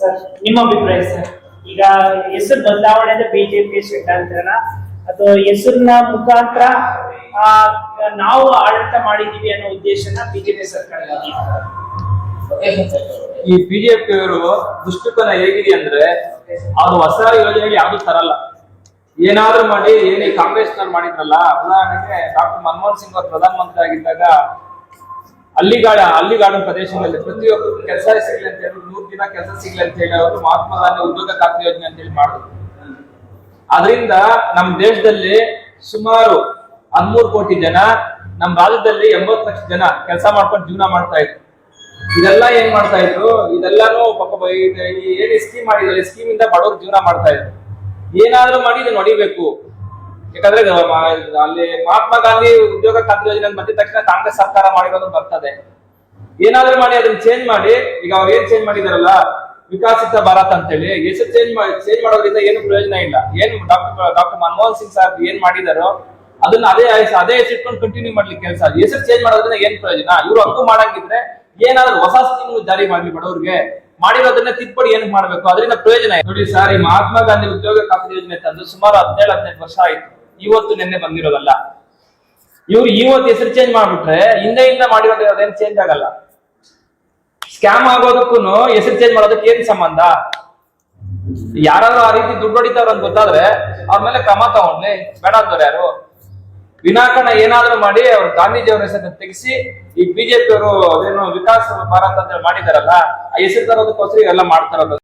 Sir, ನಿಮ್ಮ ಅಭಿಪ್ರಾಯ sir? ಈಗ ಹೆಸರು ಬದಲಾವಣೆ ಅಂದ್ರೆ ಬಿಜೆಪಿ ಶ್ವೇತಾಂತರನ ಅಥವಾ ಹೆಸರಿನ ಮುಖಾಂತರ ನಾವು ಆಡಳಿತ ಮಾಡಿದೀವಿ ಅನ್ನೋ ಉದ್ದೇಶನ ಬಿಜೆಪಿ ಸರ್ಕಾರ ಈ ಬಿಜೆಪಿ ಅವರು ದುಷ್ಟತನ ಹೇಗಿದೆ ಅಂದ್ರೆ, ಅದು ಹೊಸ ಯೋಜನೆಗೆ ಯಾವ್ದು ತರಲ್ಲ. ಏನಾದ್ರೂ ಮಾಡಿ, ಏನೇ ಕಾಂಗ್ರೆಸ್ನವ್ರು ಮಾಡಿದ್ರಲ್ಲ, ಉದಾಹರಣೆಗೆ ಡಾಕ್ಟರ್ ಮನಮೋಹನ್ ಸಿಂಗ್ ಅವರು ಪ್ರಧಾನಮಂತ್ರಿ ಆಗಿದ್ದಾಗ ಅಲ್ಲಿಗಾಡ ಅಲ್ಲಿಗಾಡ ಪ್ರದೇಶದಲ್ಲಿ ಪ್ರತಿಯೊಬ್ಬರು ಕೆಲಸ ಸಿಗಲಿ ಅಂತ ಹೇಳಿ ದಿನ ಕೆಲಸ ಸಿಗ್ಲಿ ಅಂತ ಹೇಳಿ ಅವರು ಮಹಾತ್ಮ ಗಾಂಧಿ ಉದ್ಯೋಗ ಖಾತ್ರಿ ಯೋಜನೆ ಅಂತ ಹೇಳಿ ಮಾಡಿದ್ರು. ಅದರಿಂದ ನಮ್ಮ ದೇಶದಲ್ಲಿ ಸುಮಾರು ಹದಿಮೂರು ಕೋಟಿ ಜನ ನಮ್ಮ ರಾಜ್ಯದಲ್ಲಿ ಎಂಬತ್ತು ಲಕ್ಷ ಜನ ಕೆಲಸ ಮಾಡ್ಕೊಂಡು ಜೀವನ ಮಾಡ್ತಾ ಇದ್ರು. ಇದೆಲ್ಲ ಏನ್ ಮಾಡ್ತಾ ಇದ್ರು? ಇದೆಲ್ಲಾನು ಪಾಪ ಏನ್ ಸ್ಕೀಮ್ ಮಾಡಿದ್ರು? ಸ್ಕೀಮ್ ಇಂದ ಬಡವರು ಜೀವನ ಮಾಡ್ತಾ ಇದ್ರು. ಏನಾದ್ರೂ ಮಾಡಿ ಇದನ್ನ ಹೊಡಿಬೇಕು ಯಾಕಂದ್ರೆ ಅಲ್ಲಿ ಮಹಾತ್ಮ ಗಾಂಧಿ ಉದ್ಯೋಗ ಖಾತ್ರಿ ಯೋಜನೆ ಬಂದಿದ ತಕ್ಷಣ ಕಾಂಗ್ರೆಸ್ ಸರ್ಕಾರ ಮಾಡಿರೋದು ಬರ್ತದೆ. ಏನಾದ್ರೂ ಮಾಡಿ, ಅದನ್ನ ಚೇಂಜ್ ಮಾಡಿ, ಈಗ ಅವ್ರು ಏನ್ ಚೇಂಜ್ ಮಾಡಿದಾರಲ್ಲ, ವಿಕಾಸಿತ ಭಾರತ್ ಅಂತ ಹೇಳಿ ಹೆಸರು ಚೇಂಜ್ ಚೇಂಜ್ ಮಾಡೋದ್ರಿಂದ ಏನು ಪ್ರಯೋಜನ ಇಲ್ಲ. ಏನು ಡಾಕ್ಟರ್ ಡಾಕ್ಟರ್ ಮನಮೋಹನ್ ಸಿಂಗ್ ಸಾಹೇಬ್ ಏನ್ ಮಾಡಿದಾರೋ, ಅದನ್ನ ಅದೇ ಅದೇ ಹೆಸರಿಟ್ಕೊಂಡು ಕಂಟಿನ್ಯೂ ಮಾಡ್ಲಿಕ್ಕೆ ಕೆಲಸ ಹೆಸರು ಚೇಂಜ್ ಮಾಡೋದ್ರಿಂದ ಏನ್ ಪ್ರಯೋಜನ? ಇವ್ರು ಹಂಗೂ ಮಾಡಂಗಿದ್ರೆ ಏನಾದ್ರೂ ಹೊಸ ಸ್ಕೀಮ್ ಜಾರಿ ಮಾಡ್ಲಿ ಬಡವ್ರಿಗೆ. ಮಾಡಿರೋದನ್ನ ತಿದ್ದುಪಡಿ ಏನ್ ಮಾಡ್ಬೇಕು? ಅದರಿಂದ ಪ್ರಯೋಜನ. ನೋಡಿ ಸರ್, ಈ ಮಹಾತ್ಮ ಗಾಂಧಿ ಉದ್ಯೋಗ ಖಾತ್ರಿ ಯೋಜನೆ ತಂದು ಸುಮಾರು ಹದಿನೇಳು, ಹದಿನೆಂಟು ವರ್ಷ ಆಯ್ತು. ಇವತ್ತು ನಿನ್ನೆ ಬಂದಿರೋದಲ್ಲ. ಇವ್ರು ಇವತ್ತು ಹೆಸರು ಚೇಂಜ್ ಮಾಡ್ಬಿಟ್ರೆ ಮಾಡಿರೋದು ಅದೇನು ಚೇಂಜ್ ಆಗಲ್ಲ. ಸ್ಕ್ಯಾಮ್ ಆಗೋದಕ್ಕೂ ಹೆಸರು ಚೇಂಜ್ ಮಾಡೋದಕ್ಕೆ ಏನ್ ಸಂಬಂಧ? ಯಾರಾದ್ರೂ ಆ ರೀತಿ ದುಡ್ಡು ಹೊಡಿತಾರ ಅಂತ ಗೊತ್ತಾದ್ರೆ ಅವ್ರ ಮೇಲೆ ಕ್ರಮ ತಗೊಂಡ್ಲಿ. ಬೇಡ ಅಂತಾರೆ ಯಾರು? ವಿನಾಕಾರಣ ಏನಾದ್ರೂ ಮಾಡಿ ಅವ್ರ ಗಾಂಧೀಜಿ ಅವ್ರ ಹೆಸರನ್ನ ತೆಗಿಸಿ ಈ ಬಿಜೆಪಿ ಅವರು ಅದೇನು ವಿಕಾಸ ಭಾರತ್ ಅಂತ ಮಾಡಿದಾರಲ್ಲ, ಆ ಹೆಸರು ತರೋದಕ್ಕೋಸ್ಕರ ಇವೆಲ್ಲ ಮಾಡ್ತಾರಲ್ಲ